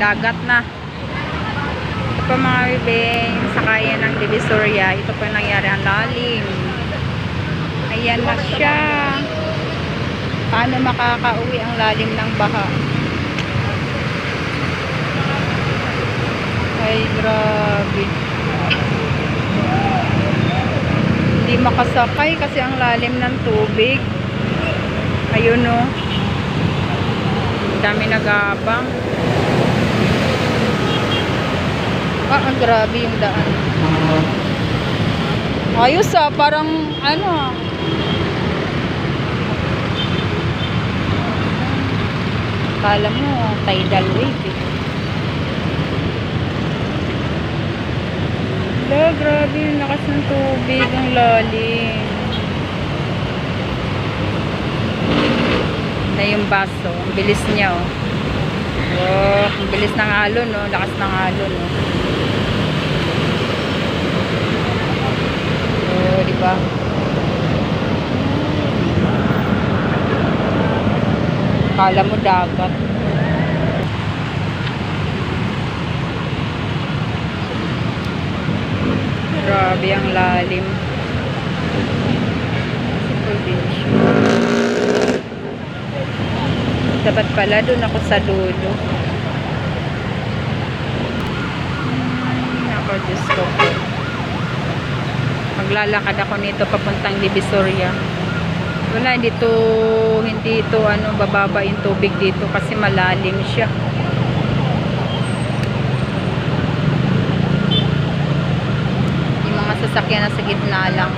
dagat na. Ito po mga bibing, sakaya ng Divisoria. Ito po yung nangyari ang lalim. Ayan na siya. Paano makakauwi ang lalim ng baha? Ay, grabe. Hindi makasakay kasi ang lalim ng tubig. Ayun o. Dami nag-aabang. Ah, ang grabe yung daan. Ayos ah, parang ano ah. Kala mo, tidal wave eh. Hala, grabe yung lakas ng tubig, ang lalim. Na yung baso, ang bilis niya oh. Oh, ang bilis ng alon no, lakas ng alon no. Kala mo dagat. Grabe ang lalim. Dapat pala doon ako sa dulo. Ako, Diyos ko po. Maglalakad ako nito papuntang Divisoria. Wala, dito, hindi ito, ano, bababa yung tubig dito kasi malalim siya. Yung mga sasakyan nasa gitna lang.